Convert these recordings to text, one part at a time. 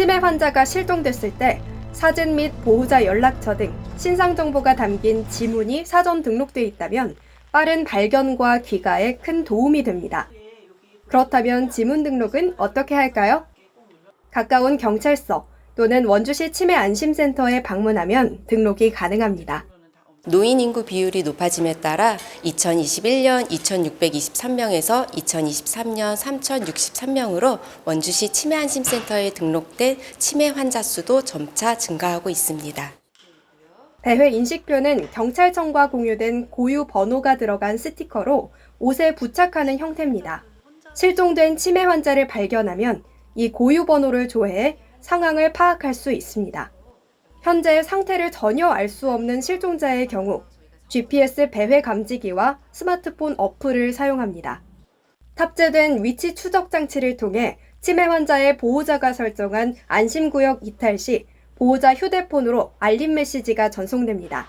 치매 환자가 실종됐을 때 사진 및 보호자 연락처 등 신상 정보가 담긴 지문이 사전 등록돼 있다면 빠른 발견과 귀가에 큰 도움이 됩니다. 그렇다면 지문 등록은 어떻게 할까요? 가까운 경찰서 또는 원주시 치매 안심센터에 방문하면 등록이 가능합니다. 노인 인구 비율이 높아짐에 따라 2021년 2,623명에서 2023년 3,063명으로 원주시 치매안심센터에 등록된 치매 환자 수도 점차 증가하고 있습니다. 배회 인식표는 경찰청과 공유된 고유 번호가 들어간 스티커로 옷에 부착하는 형태입니다. 실종된 치매 환자를 발견하면 이 고유 번호를 조회해 상황을 파악할 수 있습니다. 현재 상태를 전혀 알 수 없는 실종자의 경우 GPS 배회 감지기와 스마트폰 어플을 사용합니다. 탑재된 위치 추적 장치를 통해 치매 환자의 보호자가 설정한 안심구역 이탈 시 보호자 휴대폰으로 알림 메시지가 전송됩니다.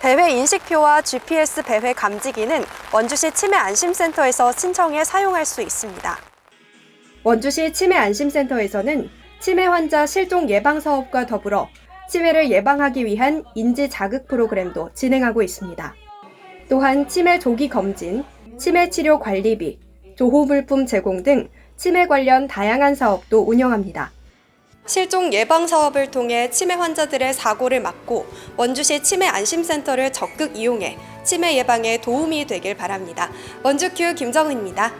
배회 인식표와 GPS 배회 감지기는 원주시 치매 안심센터에서 신청해 사용할 수 있습니다. 원주시 치매 안심센터에서는 치매 환자 실종 예방 사업과 더불어 치매를 예방하기 위한 인지 자극 프로그램도 진행하고 있습니다. 또한 치매 조기 검진, 치매 치료 관리비, 조호 물품 제공 등 치매 관련 다양한 사업도 운영합니다. 실종 예방 사업을 통해 치매 환자들의 사고를 막고 원주시 치매 안심센터를 적극 이용해 치매 예방에 도움이 되길 바랍니다. 원주큐 김정은입니다.